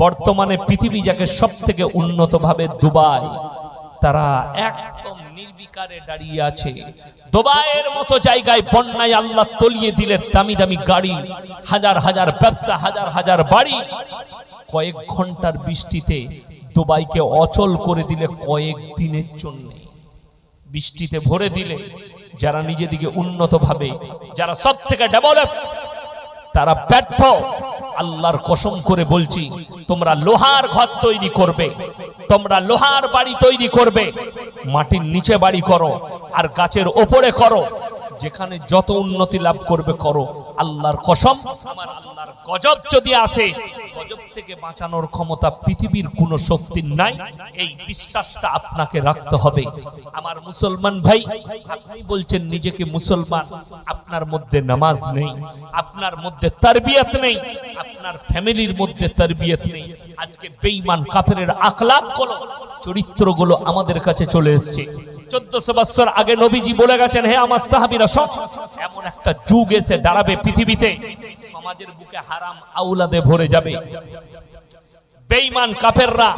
বর্তমানে পৃথিবী যাকে সব থেকে উন্নতভাবে দুবাই, তারা একদম নির্বিকারে দাঁড়িয়ে আছে। দুবাইয়ের মতো জায়গায় বন্যায় আল্লাহ তলিয়ে দিলে দামি দামি গাড়ি, হাজার হাজার ব্যবসা, হাজার হাজার বাড়ি। কয়েক ঘণ্টার বৃষ্টিতে দুবাইকে অচল করে দিলে কয়েক দিনের জন্য। বৃষ্টিতে ভরে দিলে যারা নিজেদিকে উন্নত ভাবে যারা সব থেকে ডেভেলপ, তারা ব্যর্থ। আল্লাহর কসম করে বলছি, তোমরা লোহার ঘর তৈরি করবে, তোমরা লোহার বাড়ি তৈরি করবে, মাটির নিচে বাড়ি করো, আর গাছের ওপরে করো যেখানে যত উন্নতি লাভ করবে করো, আল্লাহর কসম। আমার আল্লাহর গজব যদি আসে, গজব থেকে বাঁচানোর ক্ষমতা পৃথিবীর কোনো শক্তির নাই। এই বিশ্বাসটা আপনাকে রাখতে হবে। আমার মুসলমান ভাই, আপনি বলছেন নিজেকে মুসলমান, আপনার মধ্যে নামাজ নেই, আপনার মধ্যে তারবিয়ত নেই, আপনার ফ্যামিলির মধ্যে তারবিয়ত নেই। আজকে বেঈমান কাফেরের আখলাকগুলো চরিত্রগুলো আমাদের কাছে চলে এসেছে। চোদ্দশো বছর আগে নবীজি বলে গেছেন, হে আমার সাহাবিরা সব এমন একটা যুগ এসে দাঁড়াবে পৃথিবীতে, সমাজের বুকে হারাম আউলাদে ভরে যাবে। বেঈমান কাফেররা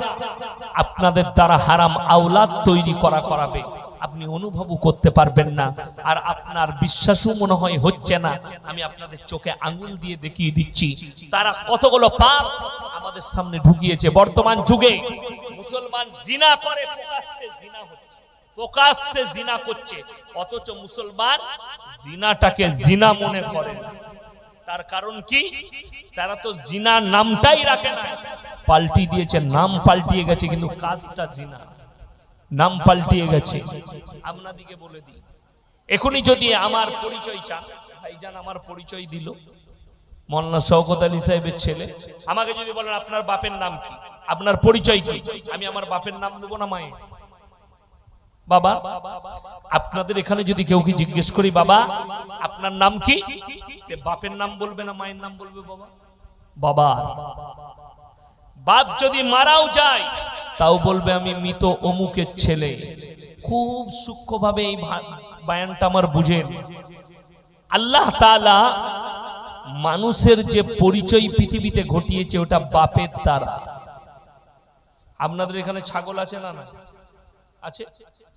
আপনাদের দ্বারা হারাম আউলাদ তৈরি করা করাবে। আপনি অনুভবও করতে পারবেন না। আর আপনার বিশ্বাসও মনে হয় হচ্ছে না। আমি আপনাদের চোখে আঙুল দিয়ে দেখিয়ে দিচ্ছি। তারা কতগুলো পাপ আমাদের সামনে ঢুকিয়েছে। বর্তমান যুগে মুসলমান জিনা করে, প্রকাশ্যে জিনা হচ্ছে, প্রকাশ্যে জিনা করছে। অথচ মুসলমান জিনাটাকে জিনা মনে করে না। তার কারণ কি? তারা তো জিনা নামটাই রাখে না। পাল্টি দিয়েছে, নাম পাল্টিয়ে গেছে, কিন্তু কাজটা জিনা। নাম পাল্টিয়ে গেছে। আপনাদিকে বলে দিই, এখনই যদি আমার পরিচয় চান, ভাইজান আমার পরিচয় দিল। মল্লা শওকত আলী সাহেবের ছেলে। আমাকে যদি বলেন, আপনার বাপের নাম কি? আপনার পরিচয় কি? আমি আমার বাপের নাম নেব না মায়ের? বাবা, আপনাদের এখানে যদি কেউ কি জিজ্ঞেস করি, বাবা, আপনার নাম কি? সে বাপের নাম বলবে না মায়ের নাম বলবে বাবা? বাবা, বাপ যদি মারাও যায়, তাও বলবে আমি মৃত অমুকের ছেলে। খুব সূক্ষ্মভাবে এই বায়ানটা আমার বুঝেন। আল্লাহ তাআলা মানুষের যে পরিচয় পৃথিবীতে ঘটিয়েছে, ওটা বাপের দ্বারা। আপনাদের এখানে ছাগল আছে না না? আছে?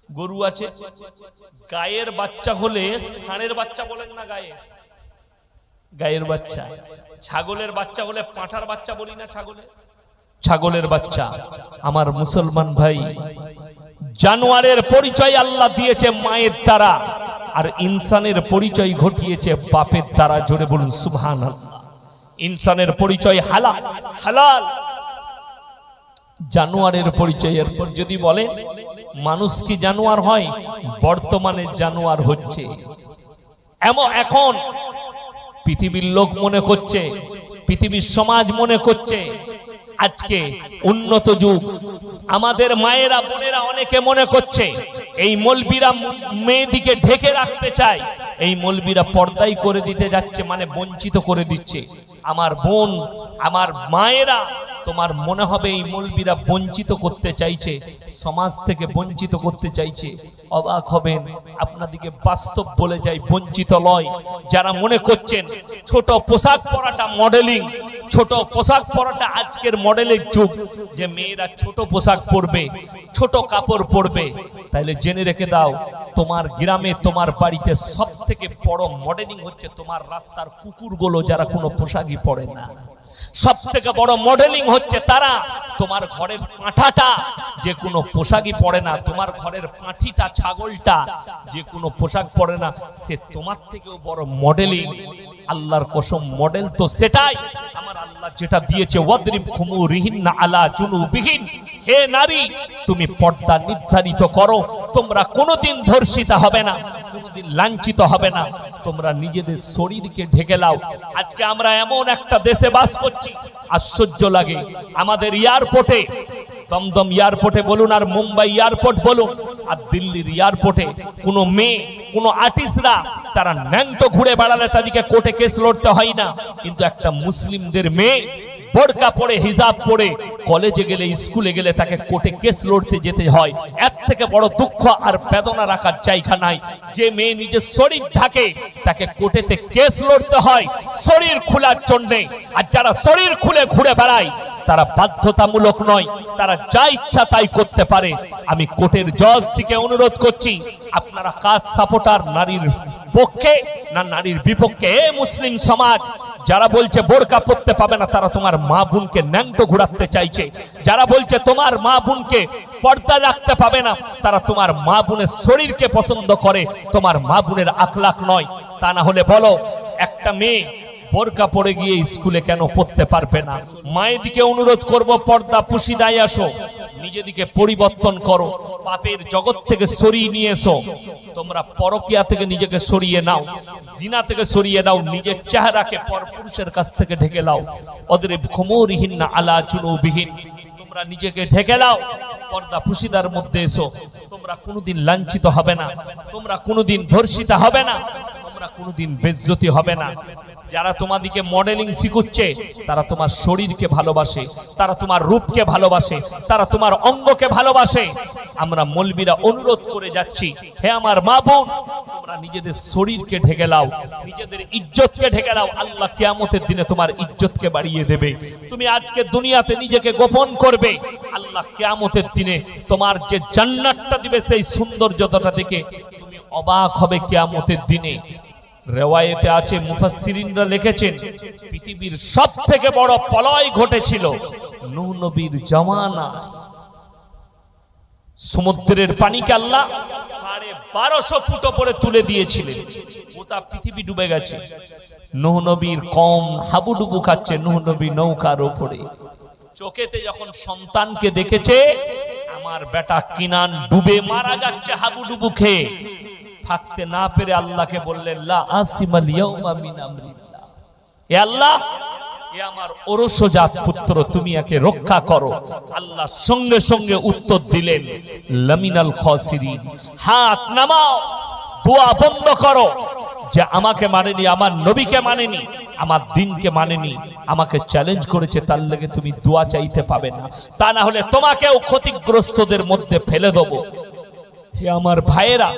গরু আছে? গায়ের বাচ্চা হলে ষাঁড়ের বাচ্চা বলেন না গায়ে গায়ের বাচ্চা। ছাগলের বাচ্চা হলে পাঁঠার বাচ্চা বলি না ছাগলের? ছাগলের বাচ্চা। আমার মুসলমান ভাই, জানোয়ারের পরিচয় আল্লাহ দিয়েছে মায়ের দ্বারা, আর ইনসানের পরিচয় ঘটিয়েছে বাপের দ্বারা। জোরে বলুন সুবহান আল্লাহ ইনসানের পরিচয় হালাল হালাল। জানোয়ারের পরিচয় এরপর যদি বলে, মানুষ কি জানোয়ার হয়? বর্তমানে জানোয়ার হচ্ছে। এমন এখন পৃথিবীর লোক মনে করছে, পৃথিবীর সমাজ মনে করছে, আজকে উন্নত যুগ। আমাদের মায়েরা, বোনেরা অনেকে মনে করছে, এই মলবিরা মেয়েদিকে ঢেকে রাখতে চায়, এই মলবিরা পর্দাই করে দিতে যাচ্ছে মানে বঞ্চিত করে দিচ্ছে। আমার বোন, আমার মায়েরা তোমার মনে হবে এই মলবিরা বঞ্চিত করতে চাইছে, সমাজ থেকে বঞ্চিত করতে চাইছে। অবাক হবেন, আপনাদিকে বাস্তব বলে যাই বঞ্চিত লয়। যারা মনে করছেন, ছোট পোশাক পরাটা মডেলিং, ছোট পোশাক পরাটা আজকের মডেলের যুগ, যে মেয়েরা ছোট পোশাক পরবে, ছোট কাপড় পরবে, তাইলে জেনে রেখে দাও, তোমার গ্রামে তোমার বাড়িতে সব থেকে বড় মডেলিং হচ্ছে তোমার রাস্তার কুকুরগুলো যারা কোনো পোশাকই পরে না। সব থেকে বড় মডেলিং হচ্ছে তারা তোমার ঘরের পাঁঠাটা যে কোনো পোশাকই পরে না, তোমার ঘরের পাঁঠিটা, ছাগলটা, যে কোনো পোশাক পরে না, সে তোমার থেকেও বড় মডেলিং আল্লাহর কসম মডেল তো সেটাই। আমার আল্লাহ যেটা দিয়েছে, ওয়াদরিব খুমু রিহিন্না আলা চুনু বিহীন হে নারী, তুমি পর্দা নির্ধারিত করো, তোমরা কোনোদিন ধর্ষিতা হবে না। কোনোদিন লাঞ্ছিত হবে না। তোমরা নিজেদের শরীরকে ঢেকে লাও আজকে আমরা এমন একটা দেশে বাস করছি। আশ্চর্য লাগে। আমাদের এয়ারপোর্টে দমদম এয়ারপোর্টে বলুন আর মুম্বাই এয়ারপোর্ট বলুন, আর দিল্লির এয়ারপোর্টে কোনো মেয়ে, কোনো আর্টিস্টরা তারা ন্যাংটো ঘুরে বেড়ালে তাদেরকে কোর্টে কেস লড়তে হয় না। কিন্তু একটা মুসলিমদের মেয়ে বোরকা পরে, হিজাব পরে কলেজে গেলে, স্কুলে গেলে তাকে কোর্টে কেস লড়তে যেতে হয়। এর থেকে বড় দুঃখ আর বেদনা রাখার জায়গা নাই। যে মেয়ে নিজের শরীর ঢাকে, তাকে কোর্টেতে কেস লড়তে হয় শরীর খোলার জন্যে। আর যারা শরীর খুলে ঘুরে বেড়ায় তারা বাধ্যতামূলক নয়, তারা যা ইচ্ছা তাই করতে পারে। আমি কোর্টের জজ থেকে অনুরোধ করছি, আপনারা কাজ সাপোর্টার নারীর পক্ষে না নারীর বিপক্ষে, এ মুসলিম সমাজ, যারা বলছে বোরকা পড়তে পাবে না, তারা তোমার মা বোনকে ন্যাংটো ঘুরাতে চাইছে। যারা বলছে তোমার মা বোনকে পর্দা রাখতে পাবে না, তারা তোমার মা বোনের শরীরকে পছন্দ করে। তোমার মা বোনের আখলাখ নয়। তা না হলে বলো, একটা মেয়ে বোরকা পড়ে গিয়ে স্কুলে কেন পড়তে পারবে না? মায়ের দিকে অনুরোধ করব, পর্দা পুশিদায় আসো নিজেদিকে পরিবর্তন করো, পাপের জগৎ থেকে সরিয়ে নিয়ে এসো। তোমরা পরকিয়া থেকে নিজেকে সরিয়ে নাও, জিনা থেকে সরিয়ে নাও নিজের চেহারাকে পরপুরুষের কাছ থেকে ঢেকে নাও ওদের খমরিহীন না আলা চুনবিহীন তোমরা নিজেকে ঢেকে নাও পর্দা পুশিদার মধ্যে এসো। তোমরা কোনোদিন লাঞ্ছিত হবে না, তোমরা কোনোদিন ধর্ষিতা হবে না, তোমরা কোনোদিন বেজ্জতি হবে না। যারা তোমাদিকে মডেলিং শিখুচ্ছে, তারা তোমার শরীরকে ভালোবাসে, তারা তোমার রূপকে ভালোবাসে, তারা তোমার অঙ্গকে ভালোবাসে। আমরা মলবিরা অনুরোধ করে যাচ্ছি, হে আমার মা বোন, তোমরা নিজেদের শরীরকে ঢেকে লাও, নিজেদের ইজ্জতকে ঢেকে লাও। আল্লাহ কিয়ামতের দিনে তোমার ইজ্জতকে বাড়িয়ে দেবে। তুমি আজকে দুনিয়াতে নিজেকে গোপন করবে। আল্লাহ কিয়ামতের দিনে তোমার যে জান্নাতটা দিবে, সেই সৌন্দর্যতা দেখে তুমি অবাক হবে কিয়ামতের দিনে। রেওয়ায়েতে আছে মুফাসসিরিনরা লিখেছেন, পৃথিবীর সব থেকে বড় পলয় ঘটেছিল নূহ নবীর জামানা। সমুদ্রের পানিকে আল্লাহ সাড়ে বারোশো ফুট ওপরে তুলে দিয়েছিলেন। গোটা পৃথিবী ডুবে গেছে। নূহ নবীর কম হাবুডুবু খাচ্ছে নূহ নবী নৌকার ওপরে। চোখেতে যখন সন্তানকে দেখেছে, আমার বেটা কিনান ডুবে মারা যাচ্ছে হাবুডুবু খেয়ে। থাকতে না পেরে আল্লাহকে বললেন, লা আসিমাল ইয়াউমা মিন আমরিল্লাহ। এ আল্লাহ এ আমার ওরসজাত পুত্র, তুমি একে রক্ষা করো। আল্লাহ সঙ্গে সঙ্গে উত্তর দিলেন, লামিনাল খসিরিন, হাত নামাও, দোয়া বন্ধ করো। যে আমাকে মানেনি, আমার নবীকে মানেনি, আমার দিনকে মানেনি, আমাকে চ্যালেঞ্জ করেছে, তার লেগে তুমি দোয়া চাইতে পাবে না। তা না হলে তোমাকেও ক্ষতিগ্রস্তদের মধ্যে ফেলে দেবো। হে আমার ভাইয়েরা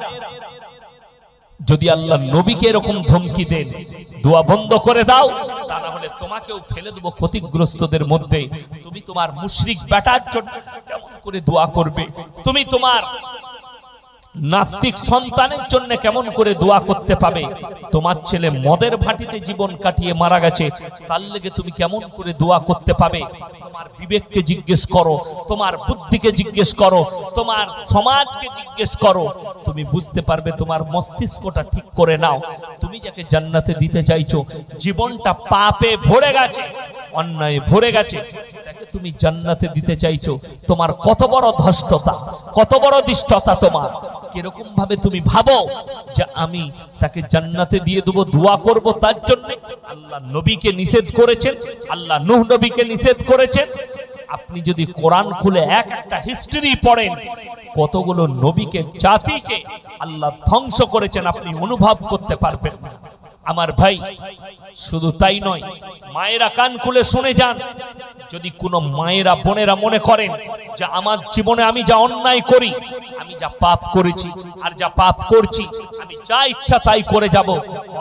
যদি আল্লাহ নবীকে এরকম ধমকি দেন, দোয়া বন্ধ করে দাও তা না হলে তোমাকেও ফেলে দেবো ক্ষতিগ্রস্তদের মধ্যে। তুমি তোমার মুশরিক বেটার জন্য কেমন করে দোয়া করবে? তুমি তোমার নাস্তিক সন্তানের জন্য কেমন করে দোয়া করতে পাবে? তোমার ছেলে মদের ভাটিতে জীবন কাটিয়ে মারা গেছে, তার লেগে তুমি কেমন করে দোয়া করতে পাবে? তোমার বিবেককে জিজ্ঞেস করো, তোমার বুদ্ধিকে জিজ্ঞেস করো, তোমার সমাজকে জিজ্ঞেস করো। তুমি বুঝতে পারবে তোমার মস্তিষ্কটা ঠিক করে নাও। তুমি যাকে জান্নাতে দিতে চাইছো, জীবনটা পাপে ভরে গেছে, অন্যায় ভরে গেছে। তাকে তুমি জান্নাতে দিতে চাইছো, তোমার কত বড় ধষ্টতা, কত বড় দিষ্টতা তোমার। কীরকম ভাবে তুমি ভাবো যে আমি তাকে জান্নাতে দিয়ে দেবো, দোয়া করব তার জন্য? আল্লাহ নবীকে নিষেধ করেছেন, আল্লাহ নূহ নবীকে নিষেধ করেছেন। আপনি যদি কোরআন খুলে এক একটা হিস্ট্রি পড়েন, কতগুলো নবীকে, জাতিকে আল্লাহ ধ্বংস করেছেন আপনি অনুভব করতে পারবেন না। আমার ভাই, শুধু তাই নয়, মায়েরা কান খুলে শুনে যান। যদি কোনো মায়েরা, বোনেরা মনে করেন যে আমার জীবনে আমি যা অন্যায় করি আমি যা পাপ করেছি আর যা পাপ করছি, আমি যা ইচ্ছা তাই করে যাব।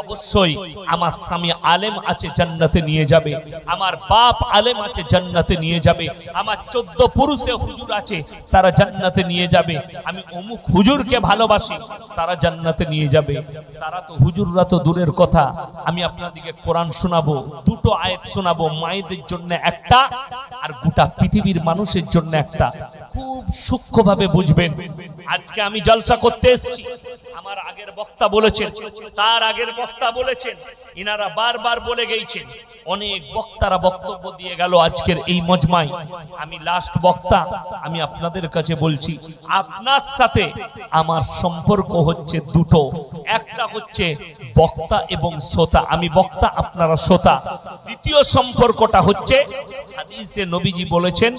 অবশ্যই আমার স্বামী আলেম আছে জান্নাতে নিয়ে যাবে, আমার বাপ আলেম আছে জান্নাতে নিয়ে যাবে, আমার চোদ্দ পুরুষে হুজুর আছে, তারা জান্নাতে নিয়ে যাবে। আমি অমুক হুজুরকে ভালোবাসি, তারা জান্নাতে নিয়ে যাবে। তারা তো হুজুররা তো দূরের কথা। আমি আপনাদেরকে কোরআন শোনাবো, দুটো আয়াত শোনাবো, মায়েদের জন্য একটা আর গোটা পৃথিবীর মানুষের জন্য একটা। খুব সূক্ষ্মভাবে বুঝবেন। আজকে আমি জলসা করতে এসেছি। আমার আগের বক্তা বলেছেন, তার আগের বক্তা বলেছেন, ইনারা বারবার বলে গেছেন অনেক বক্তারা বক্তব্য দিয়ে গেল আজকের এই মজমায়। আমি লাস্ট বক্তা, আমি আপনাদের কাছে বলছি, আপনার সাথে আমার সম্পর্ক হচ্ছে দুটো। একটা হচ্ছে বক্তা এবং শ্রোতা। আমি বক্তা, আপনারা শ্রোতা। দ্বিতীয় সম্পর্কটা হচ্ছে, হাদিসে নবীজি বলেছেন,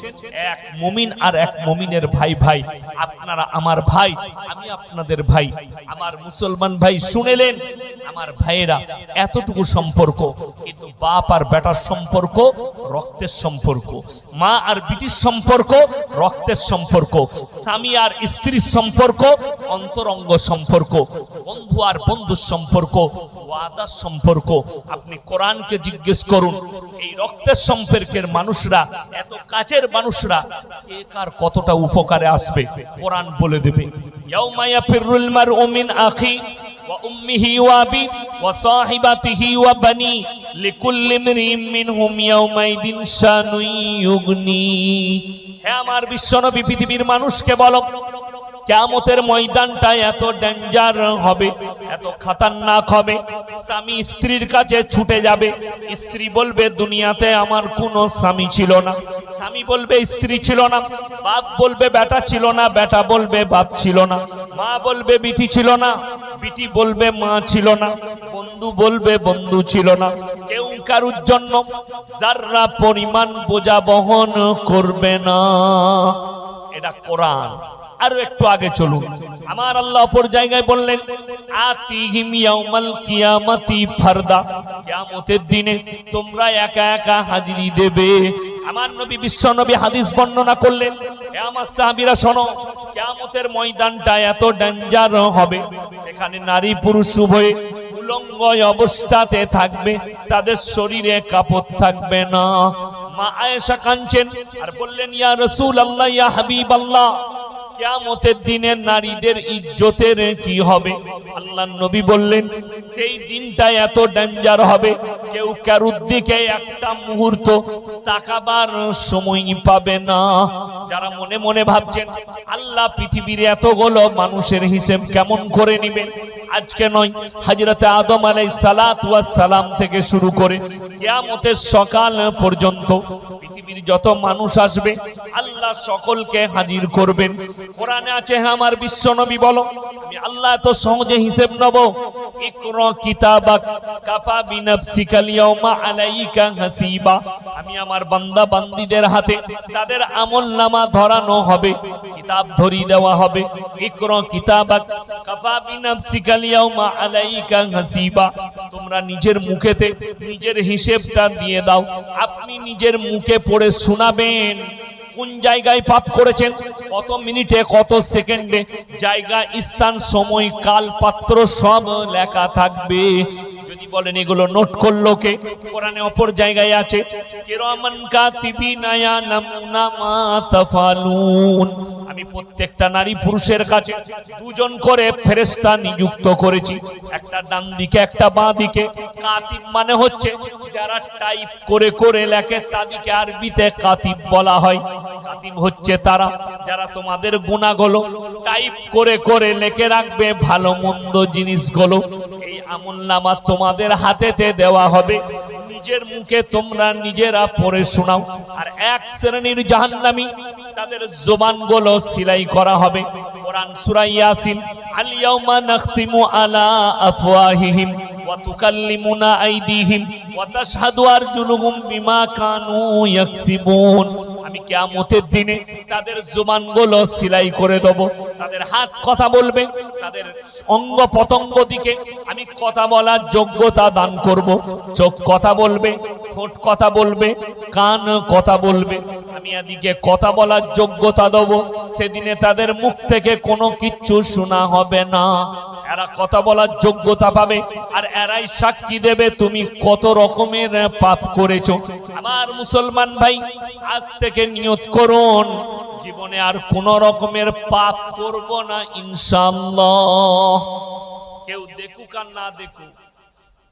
এক মুমিন আর এক মুমিনের ভাই ভাই, আপনারা আমার ভাই, আমি আপনাদের ভাই। আমার মুসলমান ভাই শুনেলেন, আমার ভাইয়েরা, এতটুকু সম্পর্ক, কিন্তু বাপ আর বেটার সম্পর্ক, রক্তের সম্পর্ক, মা আর বিটির সম্পর্ক, রক্তের সম্পর্ক, স্বামী আর স্ত্রীর সম্পর্ক, অন্তরঙ্গ সম্পর্ক, বন্ধু আর বন্ধুর সম্পর্ক, ওয়াদার সম্পর্ক। আপনি কোরআনকে জিজ্ঞেস করুন, এই রক্তের সম্পর্কের মানুষরা, এত কাছের মানুষরা, কে কার কতটা উপকারে আসবে? কোরআন বলে দেবে। ইয়াউমা ইয়াফিরুল মারউ মিন আখি ওয়া উম্মিহি ওয়া আবি ওয়া সাহিবাতিহি ওয়া বানি লিকুল্লি ইমরিইন মিনহুম হে আমার বিশ্বনবী, পৃথিবীর মানুষকে বলো কেমতের ময়দানটা এত ডেঞ্জার হবে, এত খাতারনাক হবে, স্বামী স্ত্রীর কাছে ছুটে যাবে। স্ত্রী বলবে, দুনিয়াতে আমার কোনো স্বামী ছিল না। স্বামী বলবে, স্ত্রী ছিল না। বাপ বলবে, বেটা ছিল না। বেটা বলবে, বাপ ছিল না। মা বলবে, বিটি ছিল না। বিটি বলবে, মা ছিল না। বন্ধু বলবে, বন্ধু ছিল না। কেউ কারুর জন্য যার্রা পরিমাণ বোঝা বহন করবে না। এটা কোরআন। আরও একটু আগে চলুন। আমার আল্লাহ অপর জায়গায় বললেন, আতিহিম ইয়াউমাল কিয়ামাতি ফারদা। কিয়ামতের দিনে তোমরা একা একা হাজিরি দেবে। আমার নবী বিশ্ব নবী হাদিস বর্ণনা করলেন আমার সাহাবীরা শোনো, কিয়ামতের ময়দানটা এত ডেঞ্জার হবে, সেখানে নারী পুরুষ উভয়ে উলঙ্গ অবস্থাতে থাকবে, তাদের শরীরে কাপড় থাকবে না। মা আয়েশা কাঁদছেন আর বললেন, ইয়া রসুল আল্লাহ ইয়া হাবিব আল্লাহ কিয়ামতের দিনে নারীদের ইজ্জতের কি হবে? আল্লাহ নবী বললেন, সেই দিনটা এত ডেঞ্জার হবে। কেউ কারুর দিকে একটা মুহূর্ত তাকাবার সময় পাবে না। যারা মনে মনে ভাবছেন, আল্লাহ পৃথিবীর এতগুলো মানুষের হিসেব কেমন করে নেবেন আজকে নয় হাজরতে আদম আলাই সালাত সালাম থেকে শুরু করে কিয়ামতের সকাল পর্যন্ত পৃথিবীর যত মানুষ আসবে, আল্লাহ সকলকে হাজির করবেন। কোরআনে আছে হ্যাঁ আমার বিশ্ব নবী বলো, আমি আল্লাহ এত সহজে হিসেব নেব। ইকরা কিতাবাক কাফা বিনাফসিকাল ইয়াউমা আলাইকা হাসিবা। আমি আমার বান্দা বান্দীদের হাতে তাদের আমলনামা ধরানো হবে। কিতাব ধরিয়ে দেওয়া হবে। ইকরা কিতাবাক কাফা বিনাফসিকাল ইয়াউমা আলাইকা হাসিবা তোমরা নিজের মুখেতে নিজের হিসেবটা দিয়ে দাও। আপনি নিজের মুখে পড়ে শোনাবেন কোন জায়গায় পাপ করেছেন, কত মিনিটে, কত সেকেন্ডে। জায়গা, স্থান, সময় কাল পাত্র সব লেখা থাকবে। বলেন, এগুলো নোট করল কে? কোরআনে অপর জায়গায় আছে আমি প্রত্যেকটা নারী পুরুষের কাছে দুজন করে ফেরেশতা নিযুক্ত করেছি। একটা ডান দিকে, একটা বাঁ দিকে। কাতিব মানে হচ্ছে যারা টাইপ করে করে লেখে, তাদেরকে আরবিতে কাতিব বলা হয়। কাতিব হচ্ছে তারা যারা তোমাদের গুণাগুলো টাইপ করে করে লেখে রাখবে, ভালো মন্দ জিনিসগুলো। এই আমুল্লামা তোমাদের হাতেতে দেওয়া হবে। নিজের মুখে তোমরা নিজেরা পড়ে শোনাও। আর এক শ্রেণির জাহান্নামী, তাদের জোবানগুলো সিলাই করা হবে। কোরআন সূরা ইয়াসিন, আল নাখতিমু আলা আফওয়াহিহিম ওয়া তুকাল্লিমুনা আইদিহিম ওয়া তাশহাদু আরজুলুহুম বিমা কানু ইয়াকসিবুন। আমি কিয়ামতের দিনে তাদের জুবানগুলো সিলাই করে দেব। তাদের হাত কথা বলবে, তাদের অঙ্গ পতঙ্গ দিকে আমি কথা বলার যোগ্যতা দান করব। চোখ কথা বলবে ঠোঁট কথা বলবে, কান কথা বলবে। আমি এদিকে কথা বলার যোগ্যতা দেব। সেদিনে তাদের মুখ থেকে কোনো কিচ্ছু শোনা হবে না। এরা কথা বলার যোগ্যতা পাবে, আর এরাই সাক্ষী দেবে তুমি কত রকমের পাপ করেছ। আমার মুসলমান ভাই, আজ থেকে নিয়ত করুন, জীবনে আর কোন রকমের পাপ করব না ইনশাল্লাহ কেউ দেখুক আর না দেখুক।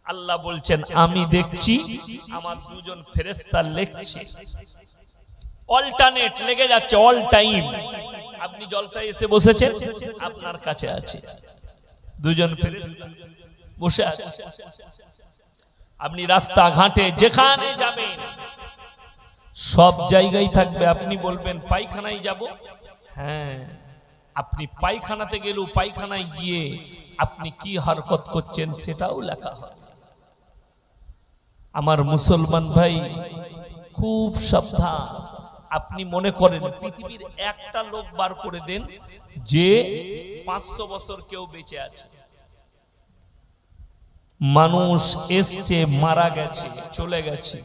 আল্লাহ বলছেন, আমি দেখছি আমার দুজন ফেরেস্তা লেখছে। অল্টারনেট লেগে যাচ্ছে অল টাইম আপনি জলসায় এসে বসেছেন, আপনার কাছে আছে। দুজন বসে আছে। আপনি রাস্তা ঘাটে যেখানে যাবেন, সব জায়গায় থাকবে। আপনি বলবেন, পায়খানায় যাব? হ্যাঁ। আপনি পায়খানাতে গেলেও পায়খানায় গিয়ে আপনি কি হরকত করছেন সেটাও লেখা হয়। আমার মুসলমান ভাই, খুব সাবধান। আপনি মনে করেন পৃথিবীর একটা লোক বার করে দেন যে পাঁচশো বছর কেউ বেঁচে আছে। মানুষ এসছে, মারা গেছে, চলে গেছে।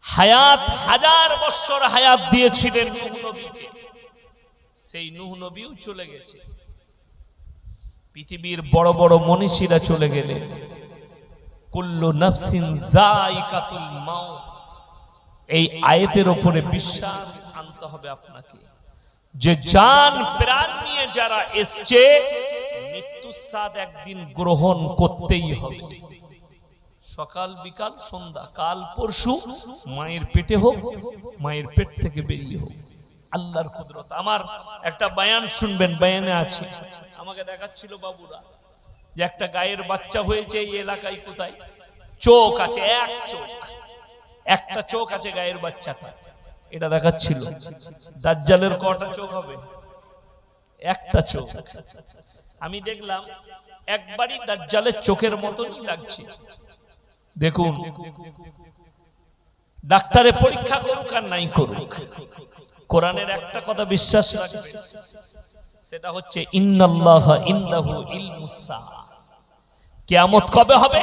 হায়াত হাজার বছর হায়াত দিয়েছিলেন নূহ নবীকে। সেই নূহ নবীও চলে গেছে। পৃথিবীর বড় বড় মনীষীরা চলে গেলেন। এই আয়াতের ওপরে বিশ্বাস আনতে হবে আপনাকে। যে জান প্রাণ নিয়ে যারা এসছে, মৃত্যুর একদিন গ্রহণ করতেই হবে। সকাল, বিকাল, সন্ধ্যা, কাল, পরশু, মায়ের পেটে হোক, মায়ের পেট থেকে বেরিয়ে হোক। আল্লাহর কুদরত। আমার একটা বায়ান শুনবেন, বায়ানে আছে। আমাকে দেখাচ্ছিল বাবুরা। যে একটা গায়ের বাচ্চা হয়েছে এই এলাকায় কোথায়? চোখ আছে, এক চোখ। একটা চোখ আছে গায়ের বাচ্চাটা। এটা দেখাচ্ছিল। দাজ্জালের কটা চোখ হবে? একটা চোখ। আমি দেখলাম একবারই দাজ্জালের চোখের মতনই লাগছে। দেখুন, ডাক্তারে পরীক্ষা করুক আর নাই করুক। কোরআনের একটা কথা বিশ্বাস রাখবে সেটা হচ্ছে, ইন্নাল্লাহ ইন্দাহু ইলমুস কিয়ামত কবে হবে?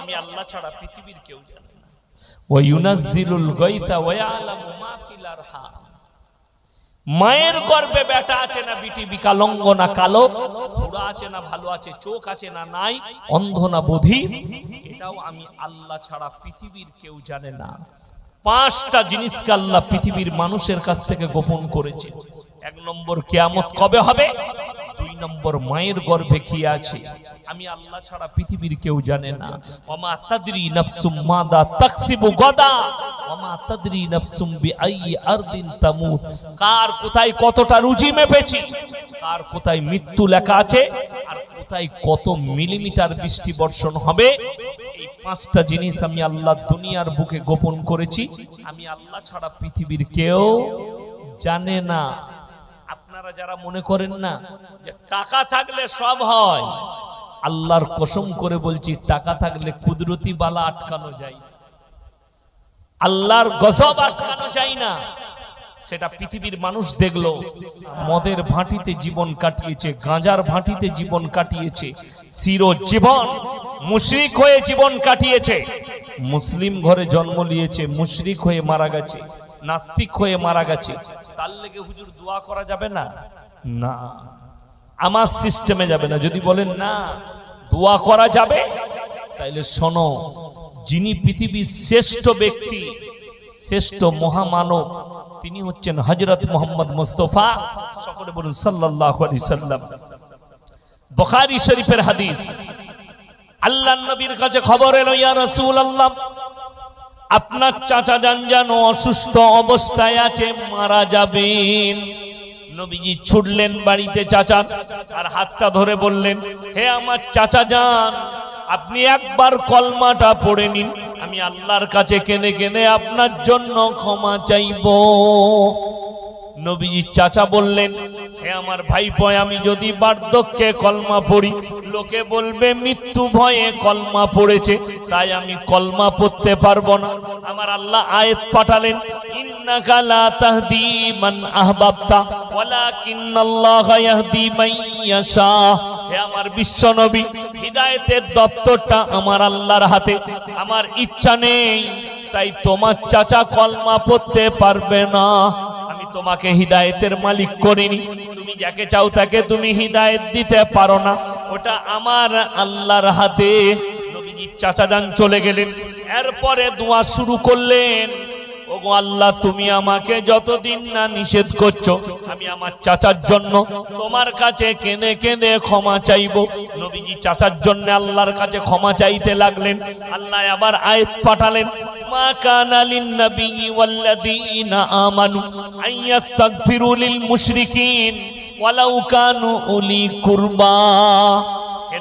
আমি আল্লাহ ছাড়া পৃথিবীর কেউ না। ওয়া ইয়ালামু মা ফিল আরহাম। মায়ের আছে না বিটি বিকালঙ্গ না কালো আছে না ভালো আছে, চোখ আছে না নাই, অন্ধ না এটাও আমি আল্লাহ ছাড়া পৃথিবীর কেউ জানে না। পাঁচটা জিনিসকে আল্লাহ পৃথিবীর মানুষের কাছ থেকে গোপন করেছে। এক নম্বর, কেয়ামত কবে হবে? দুই নম্বর মায়ের গর্ভে কি আছে? আমি আল্লাহ ছাড়া পৃথিবীর কেউ জানে না। ওমা তাদরি নাফসুম মাদা তাকসিবু গদা। ওমা তাদরি নাফসুম বিআই আরদিন তামুত। কার কোথায় কতটা রুজি মেপেছি? কার কোথায় মৃত্যু লেখা আছে? আর কোথায় কত মিলিমিটার বৃষ্টি বর্ষণ হবে? এই পাঁচটা জিনিস আমি আল্লাহ দুনিয়ার বুকে গোপন করেছি। আমি আল্লাহ ছাড়া পৃথিবীর কেউ জানে না। আপনারা যারা মনে করেন না যে টাকা থাকলে সব হয়, আল্লাহর কসম করে বলছি, টাকা থাকলে কুদরতি বালা আটকানো যায়। আল্লাহর গজব আটকানো যায় না। সেটা পৃথিবীর মানুষ দেখল, মদের ভাঁটিতে জীবন কাটিয়েছে, গাঁজার ভাঁটিতে জীবন কাটিয়েছে চির জীবন মুশরিক হয়ে জীবন কাটিয়েছে। মুসলিম ঘরে জন্ম নিয়েছে, মুশরিক হয়ে মারা গেছে। নাস্তিক হয়ে মারা গেছে। তার লেগে হুজুর দোয়া করা যাবে না? না। আমার সিস্টেমে যাবে না। যদি বলেন না, দোয়া করা যাবে? তাইলে শোনো, যিনি পৃথিবীর শ্রেষ্ঠ ব্যক্তি, শ্রেষ্ঠ মহামানব, তিনি হচ্ছেন হজরত মোহাম্মদ মুস্তফা, সকলে বলুন আলাইহি সাল্লাম। বুখারী শরীফের হাদিস। আল্লাহ নবীর কাছে খবর এলো, ইয়া রাসূলুল্লাহ আপনার চাচা যান যেন অসুস্থ অবস্থায় আছে, মারা যাবেন। নবীজি ছুটলেন বাড়িতে চাচা আর হাতটা ধরে বললেন, হে আমার চাচা যান, আপনি একবার কলমাটা পড়ে নিন, আমি আল্লাহর কাছে কেনে কেনে আপনার জন্য ক্ষমা চাইব। নবীজি চাচা বললেন, হে আমার ভাইপয়, আমি যদি বার্ধক্যে কলমা পড়ি, লোকে বলবে, মৃত্যু ভয়ে কলমা পড়েছে, তাই আমি কলমা পড়তে পারব না। আমার আল্লাহ আয়াত পাঠালেন হে আমার হিদায়েতের দপ্তরটা আমার হাতে, আমার ইচ্ছা নেই, তাই তোমার চাচা কলমা পড়তে পারবে না। তোমাকে হিদায়েতের মালিক করিনি। তুমি যাকে চাও তাকে তুমি হিদায়েত দিতে পারো না। ওটা আমার আল্লাহর হাতে। নবীজি চাচা যান চলে গেলেন। এরপরে দোয়া শুরু করলেন। ওগো আল্লাহ, তুমি আমাকে যতদিন না নিষেধ করছ, আমি আমার চাচার জন্য তোমার কাছে কেনে কেনে ক্ষমা চাইব। নবীজি চাচার জন্য আল্লাহর কাছে ক্ষমা চাইতে লাগলেন। আল্লাহ আবার আয়াত পাঠালেন। কানা লিন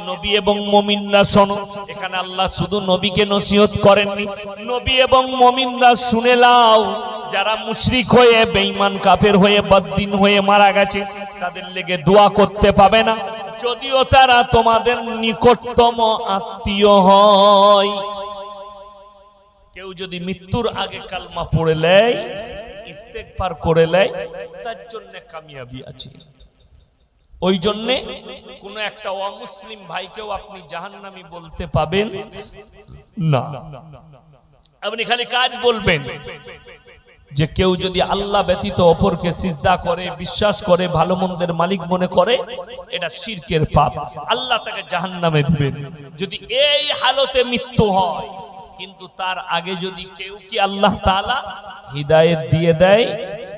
নবী এবং মমিনরা আল্লাহ শুধু নবীকে নসিহত করেননি। নবী এবং মমিনরা শুনে লাও যারা মুশরিক হয়ে, বেঈমান কাফের হয়ে, বদ্দিন হয়ে মারা গেছে, তাদের লেগে দোয়া করতে পাবে না। যদিও তারা তোমাদের নিকটতম আত্মীয় হয়। কেউ যদি মৃত্যুর আগে কালমা পড়ে লেয় ইস্তেগফার করে লেয় তার জন্য কামিয়াবি আছে। ওই জন্যে কোনো একটা অমুসলিম ভাইকেও আপনি জাহান্নামি বলতে পাবেন না। আপনি খালি কাজ বলবেন যে কেউ যদি আল্লাহ ব্যতীত অপরকে সিজদা করে, বিশ্বাস করে, ভালো মন্দের মালিক মনে করে, এটা শিরকের পাপ। আল্লাহ তাকে জাহান্নামে দিবেন। যদি এই হালতে মৃত্যু হয় কিন্তু তার আগে যদি কেউ কি আল্লাহ তাআলা হিদায়েত দিয়ে দেয়,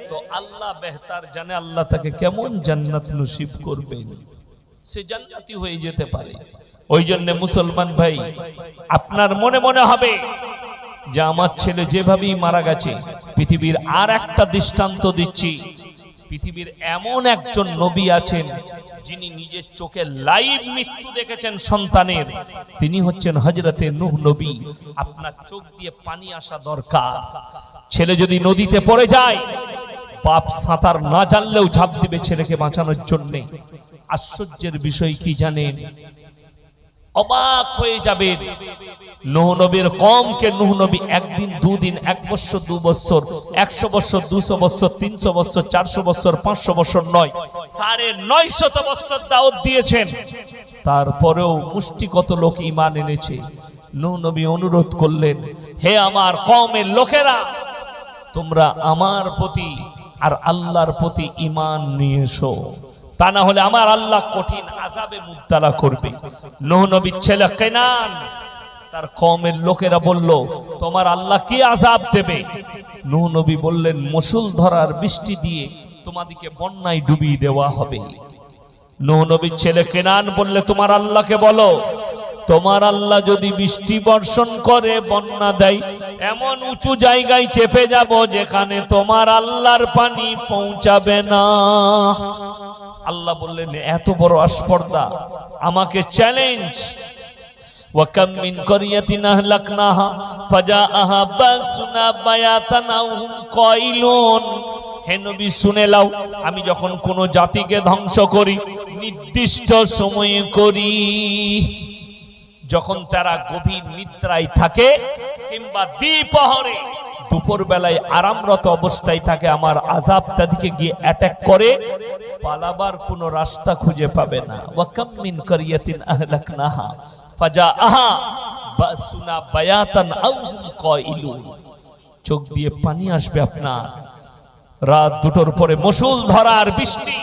তো আল্লাহ বেহতার জানে আল্লাহ তাকে কেমন জান্নাত নসিব করবেন। সে জান্নাতি হয়ে যেতে পারে। ওই জন্য মুসলমান ভাই, আপনার মনে মনে হবে যে আমার ছেলে যেভাবেই মারা গেছে, পৃথিবীর আর একটা দৃষ্টান্ত দিচ্ছি। পৃথিবীর এমন একজন নবী আছেন যিনি নিজের চোখে লাইভ মৃত্যু দেখেছেন সন্তানের। তিনি হচ্ছেন হজরতে নুহ নবী। আপনার চোখ দিয়ে পানি আসা দরকার। ছেলে যদি নদীতে পড়ে যায়, বাপ সাঁতার না জানলেও ঝাঁপ দিবে ছেলেকে বাঁচানোর জন্যে। আশ্চর্যের বিষয় কি জানেন? অবাক হয়ে যাবেন নবীর কমকে নবী একদিন, দুদিন, এক বছর, দু বছর, একশো বছর, দুশো বছর, তিনশো বছর, চারশো বছর, পাঁচশো বছর নয়, সাড়ে নয় শত বছর দাওয়াত দিয়েছেন। তারপরেও মুষ্টি কত লোক ইমান এনেছে। নবী অনুরোধ করলেন, হে আমার কমের লোকেরা, তোমরা আমার প্রতি আর আল্লাহর প্রতি ইমান নিয়ে এসো। তা না হলে আমার আল্লাহ কঠিন আজাবে মুবতালা করবে। নোহ নবীর ছেলে কেনান, তার কমের লোকেরা বলল, তোমার আল্লাহ কি আজাব দেবে? নোহ নবী বললেন মসুল ধরার বৃষ্টি দিয়ে তোমাদিকে বন্যায় ডুবিয়ে দেওয়া হবে। নোহ নবীর ছেলে কেনান বললে, তোমার আল্লাহকে বলো, তোমার আল্লাহ যদি বৃষ্টি বর্ষণ করে, বন্যা দেয়, এমন উঁচু জায়গায় চেপে যাব যেখানে তোমার আল্লাহর পানি পৌঁছাবে না। আল্লাহ বললেন এত বড় আস্পর্দা আমাকে চ্যালেঞ্জ وكم من قرية أهلكناها فجاءها بأسنا بياتا أو هم قائلون হে নবী শুনে লাও আমি যখন কোনো জাতিকে ধ্বংস করি নির্দিষ্ট সময়ে করি যখন তারা গভীর নিদ্রায় থাকে কিংবা দ্বিপহরে দুপুর বেলায় আরামরত অবস্থায় থাকে, আমার আজাব তাদেরকে গিয়ে অ্যাটাক করে, পালাবার কোনো রাস্তা খুঁজে পাবে না। ওয়াকাম মিন কারিয়াতিন আহলাকনাহা ফাজা আহা বাসুনা বায়াতান আও হুম কাইলুন। চোখ দিয়ে পানি আসবে আপনার। রাত দুটোর পরে মসুল ধরার বৃষ্টি।